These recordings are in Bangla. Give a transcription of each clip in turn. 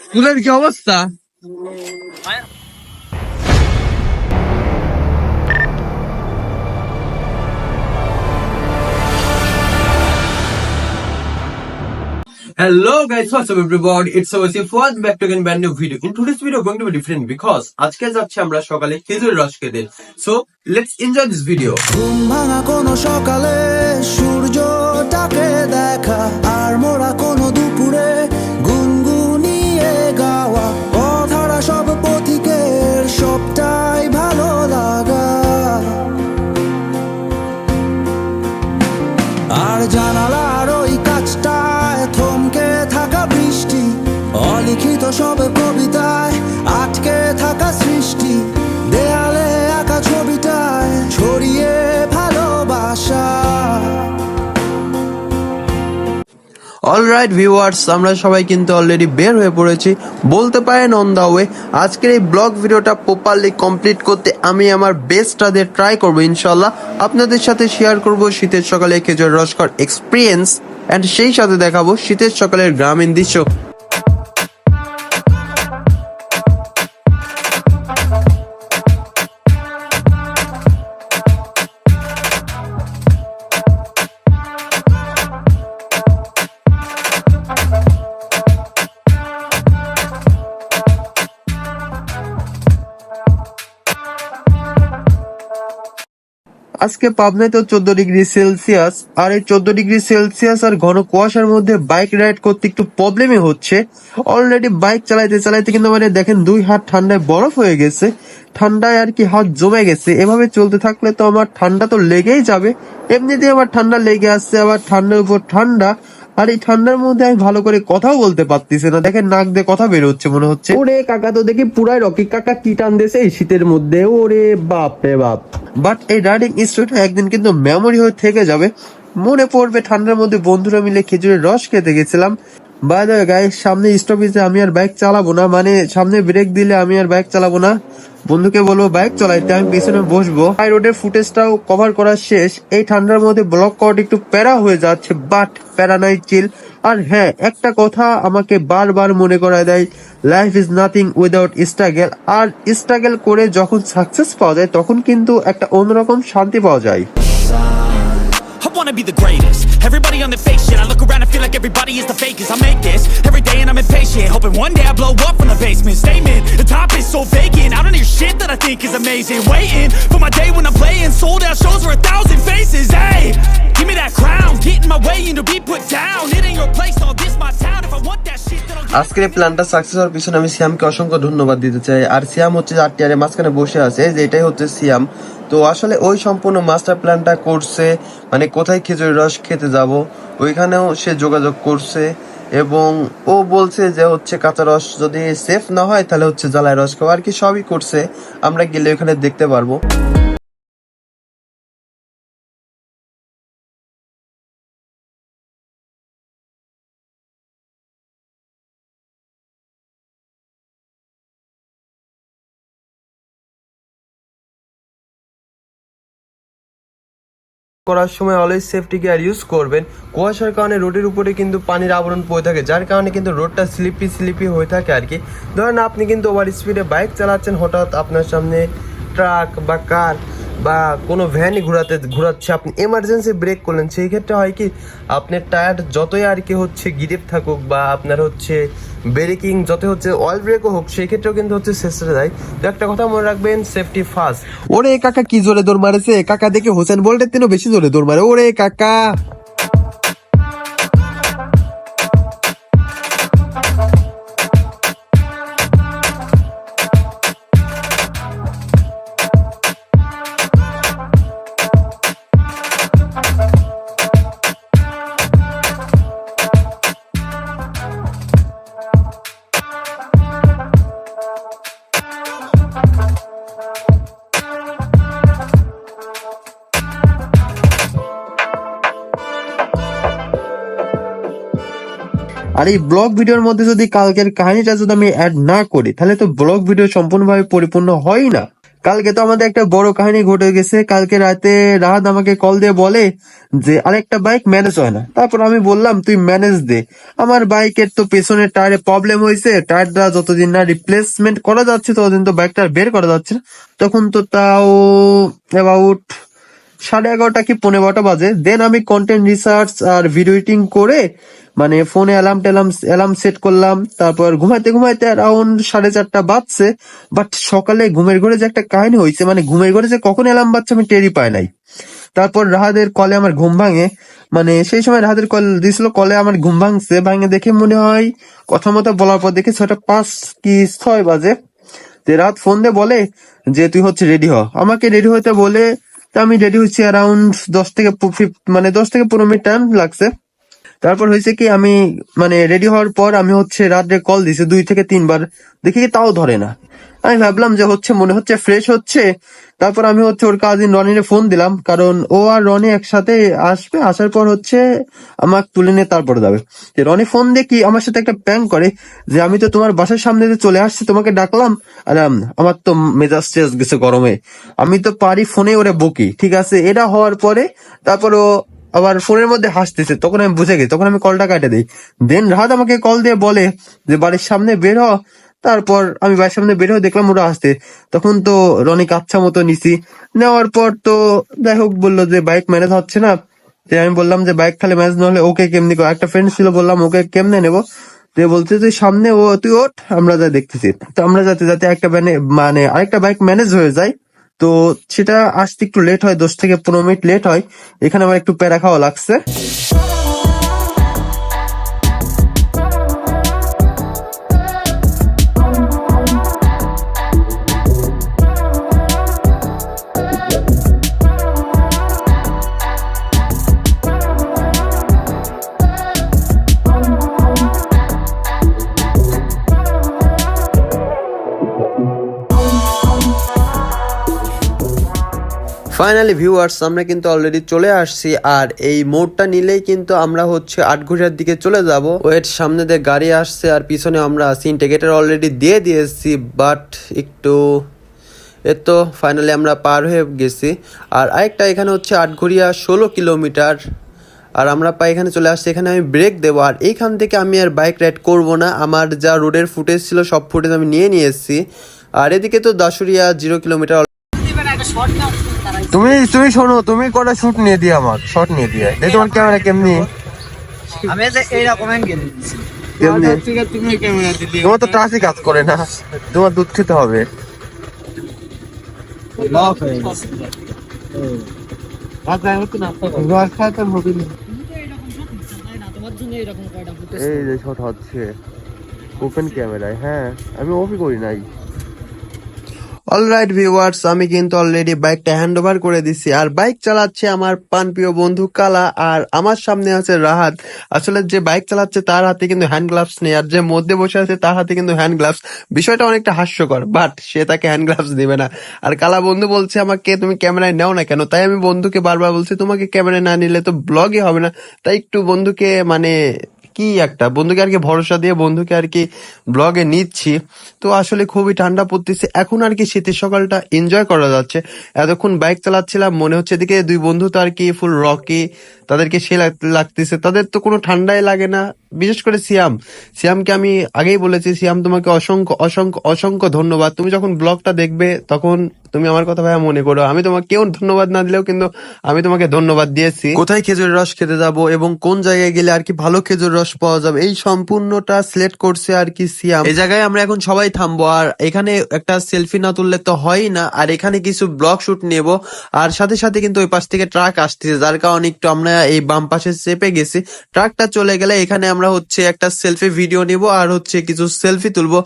স্কুলের কি অবস্থা Hello guys, what's up everybody? It's our first back to again brand new video. In today's video going to be different because আজকে যাচ্ছি আমরা সকালে খেজুর রস খেতে। So let's enjoy this video. ঘুম ভাঙা কোনো সকালে সূর্যটাকে দেখা আর মোরা কোনো দুপুরে গুনগুনিয়ে গাওয়া কথারা সব পথিকের সবটাই অলরাইট ভিউয়ার্স আমরা সবাই কিন্তু অলরেডি বের হয়ে পড়েছি। বলতে পারেন অন দা ওয়ে আজকের এই ব্লগ ভিডিওটা প্রপারলি কমপ্লিট করতে আমি আমার বেস্টটা দিয়ে ট্রাই করব ইনশাল্লাহ আপনাদের সাথে শেয়ার করব শীতের সকালে খেজুর রসকর এক্সপিরিয়েন্স অ্যান্ড সেই সাথে দেখাবো শীতের সকালের গ্রামীণ দৃশ্য। আজকে তো চোদ্দ ডিগ্রি সেলসিয়াস, আর এই চোদ্দ ডিগ্রি সেলসিয়াস আর ঘন কুয়াশার মধ্যে বাইক রাইড করতে একটু প্রবলেমই হচ্ছে। অলরেডি বাইক চালাইতে চালাইতে কিন্তু মানে দেখেন দুই হাত ঠান্ডায় বরফ হয়ে গেছে, ঠান্ডায় আর কি হাত জমে গেছে। এভাবে চলতে থাকলে তো আমার ঠান্ডা তো লেগেই যাবে। এমনিতেই আমার ঠান্ডা লেগে আসছে আবার ঠান্ডার উপর ঠান্ডা। আর এই ঠান্ডার মধ্যে আমি ভালো করে কথাও বলতে পারতেছি না। দেখেন নাক দিয়ে কথা বের হচ্ছে মনে হচ্ছে। ওরে কাকা তো দেখি পুরাই রকি। কাকা কি টান দিয়েছে এই শীতের মধ্যে? ওরে বাপ রে বাপ। বাট এই রাইডিং স্টোরিটা একদিন কিন্তু মেমোরি হয়ে থেকে যাবে। মনে পড়বে ঠান্ডার মধ্যে বন্ধুরা মিলে খেজুরের রস খেতে গেছিলাম। বাই দ্য গাইস সামনে স্টপেজে আমি আর বাইক চালাবো না মানে সামনে ব্রেক দিলে আমি আর বাইক চালাবো না। বন্ধুকে বলব বাইক চালাইতে আমি পিছনে বসবো। হাই রোডের ফুটেজটাও কভার করা শেষ। এই ঠান্ডার মধ্যে ব্লক করাটা একটু প্যারা হয়ে যাচ্ছে বাট প্যারা নাই চিল আর হ্যাঁ একটা কথা আমাকে বারবার মনে করায় দেয় life is nothing without struggle R struggle করে যখন সাকসেস পাওয়া যায়, তখন কিন্তু একটা অন্যরকম শান্তি পাওয়া যায়। Wanna be the greatest. Everybody on the fake shit. I look around and feel like everybody is the fakest. I make this every day and I'm impatient. Hoping one day I blow up from the basement. Statement, the top is so vacant. I don't hear shit that I think is amazing. Waiting for my day when I'm playing. Sold out shows for a thousand faces. Hey, give me that crown. Get in my way and to be put down. It ain't your place, all this my town. If I want that shit, then I'll প্ল্যানটা সাকসেস হওয়ার পিছনে আমি সিয়ামকে অসংখ্য ধন্যবাদ দিতে চাই আর সিয়াম হচ্ছে চার টিয়ারের মাঝখানে বসে আছে যে এটাই হচ্ছে সিয়াম তো আসলে ওই সম্পূর্ণ মাস্টার প্ল্যানটা করছে মানে কোথায় খেজুরের রস খেতে যাব, ওইখানেও সে যোগাযোগ করছে এবং ও বলছে যে হচ্ছে কাঁচা রস যদি সেফ না হয় তাহলে হচ্ছে জ্বালায় রস খাওয়া। আর কি সবই করছে, আমরা গেলে ওখানে দেখতে পারব। করার সময় অলওয়েজ সেফটি গিয়ার ইউজ করবেন। কুয়াশার কারণে রোডের উপরে কিন্তু পানির আবরণ পড়ে থাকে, যার কারণে কিন্তু রোডটা স্লিপি স্লিপি হয়ে থাকে আর কি। ধরেন আপনি কিন্তু ওভার স্পিডে বাইক চালাচ্ছেন, হঠাৎ আপনার সামনে ট্রাক বা কার বা কোনো ভ্যানই ঘোরাতে, ঘোরাচ্ছে, আপনি এমার্জেন্সি ব্রেক করলেন, সেই ক্ষেত্রে হয় কি, আপনার টায়ার যতই আর কি হচ্ছে, গিরেপ থাকুক বা আপনার হচ্ছে ব্রেকিং যত হচ্ছে অয়েল ব্রেকও হোক, সেই ক্ষেত্রেও কিন্তু হচ্ছে শেষে যায় তো একটা কথা মনে রাখবেন সেফটি ফার্স্ট ওরে কাকা, কি জোরে দৌড় মারেছে? কাকা দেখে হোসেন বোল্টের তিনও বেশি জোরে দৌড় মারে। ওরে কাকা! আর এই ব্লগ ভিডিওর মধ্যে যদি কালকের কাহিনীটা যদি আমি অ্যাড না করি, তাহলে তো ব্লগ ভিডিও সম্পূর্ণভাবে পরিপূর্ণ হয় না। কালকে তো আমাদের একটা বড় কাহিনী ঘটে গেছে। কালকে রাতে রাহাত আমাকে কল দিয়ে বলে যে, আরেকটা বাইক ম্যানেজ হয় না। তারপর আমি বললাম, তুই ম্যানেজ দে। আমার বাইকের তো পেছনের টায়ারে প্রবলেম হয়েছে। টায়ারটা যতদিন না রিপ্লেসমেন্ট করা যাচ্ছে, ততদিন তো বাইকটা বের করা যাচ্ছে না। তখন তো তাও অ্যাবাউট সাড়ে এগারোটা কি পনেরো বারোটা বাজে। দেন আমি কন্টেন্ট রিসার্চ আর ভিডিও এডিটিং করে মানে ফোনে অ্যালার্ম টেলার্ম অ্যালার্ম সেট করলাম, তারপর ঘুমাইতে ঘুমাইতে অ্যারাউন্ড সাড়ে চারটা বাজছে। বাট সকালে ঘুমের ঘরে যে একটা কাহিনী হয়েছে মানে ঘুমের ঘরে যে কখন অ্যালার্ম বাজছে আমি টেরই পাই নাই। তারপর রাহাদের কলে আমার ঘুম ভাঙে। মানে সেই সময় রাহাদের কল দিয়েছিল কলে আমার ঘুম ভাঙছে। ভাঙে দেখে মনে হয় কথা মতো বলার পর দেখি ছটা পাঁচ কি ছয় বাজে। রাত ফোন দিয়ে বলে যে, তুই হচ্ছে রেডি হ। আমাকে রেডি হতে বলে তা আমি রেডি হয়েছি অ্যারাউন্ড দশ থেকে মানে দশ থেকে পনেরো মিনিট টাইম লাগছে। তারপর হয়েছে কি, আমি মানে রেডি হওয়ার পর আমি হচ্ছে রাত্রে কল দিছি দুই থেকে তিনবার। দেখি তাও ধরে না। আমি ভাবলাম যে হচ্ছে মনে হচ্ছে ফ্রেশ হচ্ছে। তারপর আমি হচ্ছে ওর কাজিন রনিরে ফোন দিলাম, কারণ ও আর রনি একসাথে আসবে, আসার পর হচ্ছে আমাকে তুলে নিয়ে তারপরে যাবে। যে রনি ফোন দিয়ে কি আমার সাথে একটা প্যাং করে, যে আমি তো তোমার বাসার সামনে দিয়ে চলে আসছি, তোমাকে ডাকলাম, আর আমার তো মেজাজ চেজ গেছে গরমে। আমি তো পারি ফোনে ওরে বকি, ঠিক আছে? এটা হওয়ার পরে তারপর ও আবার ফোনের মধ্যে হাসতেছে, তখন আমি বুঝে গেছি, তখন আমি কলটা কাটে দিই। দেন রাহাত আমাকে কল দিয়ে বলে যে, বাড়ির সামনে বের হ। তারপর আমি বাড়ির সামনে বের হয়ে দেখলাম ওরা আসতে তখন তো রনি কাচ্ছা মতো নিছি নেওয়ার পর তো যাই হোক বলল যে বাইক ম্যানেজ হচ্ছে না। যে আমি বললাম যে বাইক খালি ম্যানেজ না হলে ওকে কেমনি একটা ফ্রেন্ড ছিল, বললাম ওকে কেমনে নেব? তো বলছে তুই সামনে ও তুই ওঠ, আমরা যা দেখতেছি। তো আমরা যাতে যাতে একটা মানে মানে আরেকটা বাইক ম্যানেজ হয়ে যায়। তো সেটা আসতে একটু লেট হয়, দশ থেকে পনেরো মিনিট লেট হয়। এখানে আমার একটু প্যারা খাওয়া লাগছে। ফাইনালি ভিউয়ার্স আমরা কিন্তু অলরেডি চলে আসছি, আর এই মোড়টা নিলেই কিন্তু আমরা হচ্ছে আটঘরিয়ার দিকে চলে যাব। ওয়েট সামনে দিয়ে গাড়ি আসছে, আর পিছনে আমরা আছি ইন্টিগ্রেটার অলরেডি দিয়ে দিয়েছি বাট একটু এ তো ফাইনালি আমরা পার হয়ে গেছি। আর আরেকটা এখানে হচ্ছে আটঘরিয়া ষোলো কিলোমিটার, আর আমরা পাই এখানে চলে আসছি, এখানে আমি ব্রেক দেবো। আর এইখান থেকে আমি আর বাইক রাইড করব না, আমার যা রোডের ফুটেজ ছিল, সব ফুটেজ আমি নিয়ে নিয়ে এসেছি আর এদিকে তো দাসুরিয়া জিরো কিলোমিটার তুমি তুমি শোনো তুমি কটা শুট নিয়ে দিয়ে আমার শট নিয়ে দিয়ে দেখো তোমার ক্যামেরা কেমনি? আমি যে এইরকম অ্যাঙ্গেল কেমনি? তোমার তো ট্রাফিক কাজ করে না। তোমার দুধ খেতে হবে। হয়ে এই যে শট হচ্ছে। ওপেন ক্যামেরায় হ্যাঁ। আমি অফই করি নাই। অলরাইট ভিউয়ার্স আমি কিন্তু অলরেডি বাইকটা হ্যান্ড ওভার করে দিছি। আর বাইক চালাচ্ছে আমার পানপ্রিয় বন্ধু কালা, আর আমার সামনে আছে রাহাত। আসলে যে বাইক চালাচ্ছে তার হাতে কিন্তু হ্যান্ড গ্লাভস নেই, আর যে মধ্যে বসে আছে তার হাতে কিন্তু হ্যান্ড গ্লাভস বিষয়টা অনেকটা হাস্যকর বাট সে তাকে হ্যান্ড গ্লাভস দিবে না। আর কালা বন্ধু বলছে আমাকে, তুমি ক্যামেরায় নাও না কেন? তাই আমি বন্ধুকে বারবার বলছি, তোমাকে ক্যামেরায় না নিলে তো ব্লগই হবে না। তাই একটু বন্ধুকে মানে কি একটা? বন্ধুকে আর কি ভরসা দিয়ে বন্ধুকে আর কি ব্লগে নিচ্ছি। তো আসলে খুবই ঠান্ডা পড়তেছে। এখন আর কি শীতের সকালটা এনজয় করা যাচ্ছে। এতক্ষণ বাইক চালাচ্ছিলাম, মনে হচ্ছে এদিকে দুই বন্ধু তো আর কি ফুল রকি তাদেরকে সে লাগতেছে। তাদের তো কোনো ঠান্ডাই লাগে না। বিশেষ করে সিয়াম। সিয়ামকে আমি আগেই বলেছি সিয়াম তোমাকে অসংখ্য অসংখ্য অসংখ্য ধন্যবাদ। তুমি যখন ব্লগটা দেখবে তখন তুমি আমার কথা ভাইয়া মনে করো। আমি তোমাকে কেউ ধন্যবাদ না দিলেও কিন্তু আমি তোমাকে ধন্যবাদ দিয়েছি। কোথায় খেজুরের রস খেতে যাব এবং কোন জায়গায় গেলে আর কি ভালো খেজুর রস পাওয়া যাবে এই সম্পূর্ণটা সিলেক্ট করছে আর কি সিয়াম। এই জায়গায় আমরা এখন সবাই থামবো আর এখানে একটা সেলফি না তুললে তো হয়ই না আর এখানে কিছু ব্লগ শুট নেব আর সাথে সাথে কিন্তু ওই পাশ থেকে ট্রাক আসতেছে যার কারণে একটু আমরা এই বাম পাশে চেপে গেছি। ট্রাকটা চলে গেলে এখানে আমরা হচ্ছে একটা সেলফি ভিডিও নিব আর হচ্ছে কিছু সেলফি তুলবো।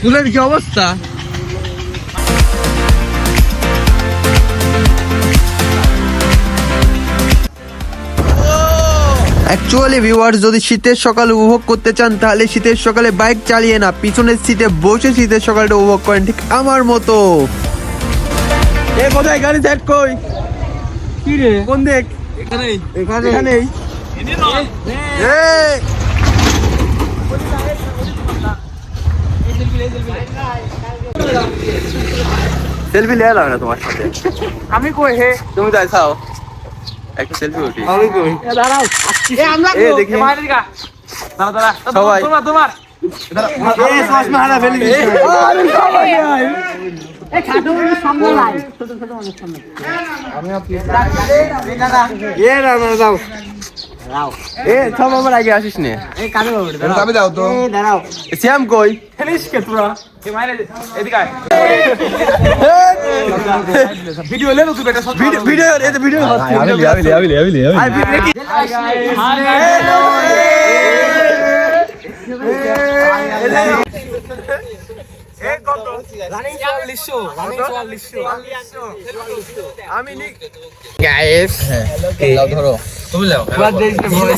ফুলের কি অবস্থা? অ্যাকচুয়ালি ভিউয়ার্স যদি শীতের সকাল উপভোগ করতে চান তাহলে শীতের সকালে বাইক চালিয়ে না পিছনের সিটে বসে শীতের সকালটা উপভোগ করেন ঠিক আমার মতো। এ কোথায়? গাড়ি সেট কই। কি রে? কোন দেখ এখানেই। এখানে এখানেই। এই! সেলফি নিয়ে এলাম না আমি কই হে তুমি যাই খাও একটা সেলফি উঠি দেখি সবাই তোমার আমি এ সব আমার আগে আসিস নে আমি দাও তো শ্যাম কই ফেলিস কে তোরা লে তুই বেটা ভিডিও ভিডিও আবিলে আবিলে আবিলে আই ভিডিও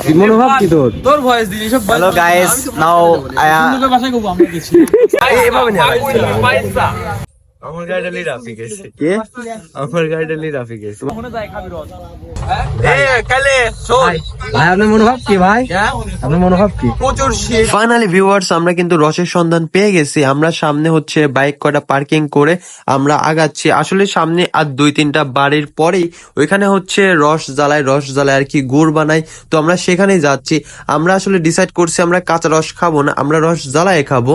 কি মনোভাব কি তোর? তোর ভয়েস দিলি সব হ্যালো গাইস নাও আয়া আমরা গেছি। নিয়ে পয়সা আমার গাড়িটা লিড আপনি গেছে। কে? আমার গাড়িটা লিড আপনি গেছে। মনে যায় খাবি রস ভাই আপনার মনোভাব কি ভাই? আপনার মনোভাব কি? ফাইনালি ভিউয়ার্স আমরা কিন্তু রসের সন্ধান পেয়ে গেছি। আমরা সামনে হচ্ছে বাইক কটা পার্কিং করে আমরা আগাচ্ছি। আসলে সামনে আর দুই তিনটা বাড়ির পরেই ওইখানে হচ্ছে রস জ্বালায় রস জ্বালায় আর কি গুড় বানাই তো আমরা সেখানেই যাচ্ছি। আমরা আসলে ডিসাইড করছি আমরা কাঁচা রস খাব না আমরা রস জ্বালায় খাব।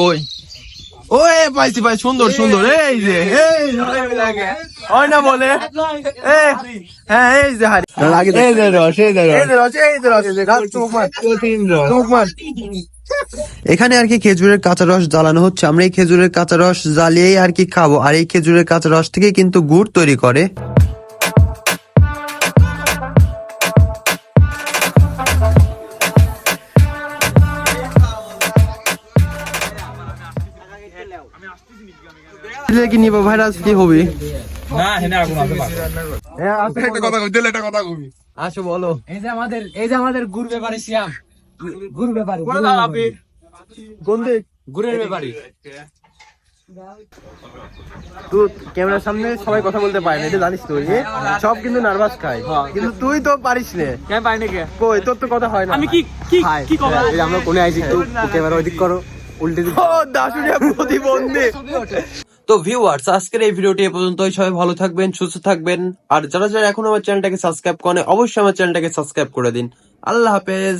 কই? ও পাইছি ভাই সুন্দর সুন্দর এই যে এই হয় না বলে? হ্যাঁ এই যে হারি। এই যে রস এই যে রস। এই যে রস এই যে রস। চোখ মার। চোখ মার। এখানে আর কি খেজুরের কাঁচা রস জ্বালানো হচ্ছে। আমরা এই খেজুরের কাঁচা রস জ্বালিয়েই আর কি খাব। আর এই খেজুরের কাঁচা রস থেকে কিন্তু গুড় তৈরি করে। কি নিবো ভাইরাস কি হবে? না হেনা আগুন আছে একটা কথা কই দিলে একটা কথা কবি আসো বলো। এই যে আমাদের এই যে আমাদের ব্যাপারে শ্যাম ব্যাপারে কোন কোন দিক? ব্যাপারে। তুই ক্যামেরার সামনে সবাই কথা বলতে পারে না এটা জানিস তুই সব কিন্তু নার্ভাস খায়। কিন্তু তুই তো পারিস না। কেন কই তোর তো কথা হয় না। আমি কি কি কি কব? আমরা কোনে আইছি একটু ক্যামেরা ওইদিক করো উল্টে ও দাসুরিয়া প্রতিবন্ধী। তো ভিউয়ার্স আজকের এই ভিডিওটি এ পর্যন্তই। সবাই ভালো থাকবেন, সুস্থ থাকবেন। আর যারা যারা এখন আমার চ্যানেলটাকে সাবস্ক্রাইব করেন অবশ্যই আমার চ্যানেলটাকে সাবস্ক্রাইব করে দিন। আল্লাহ হাফেজ।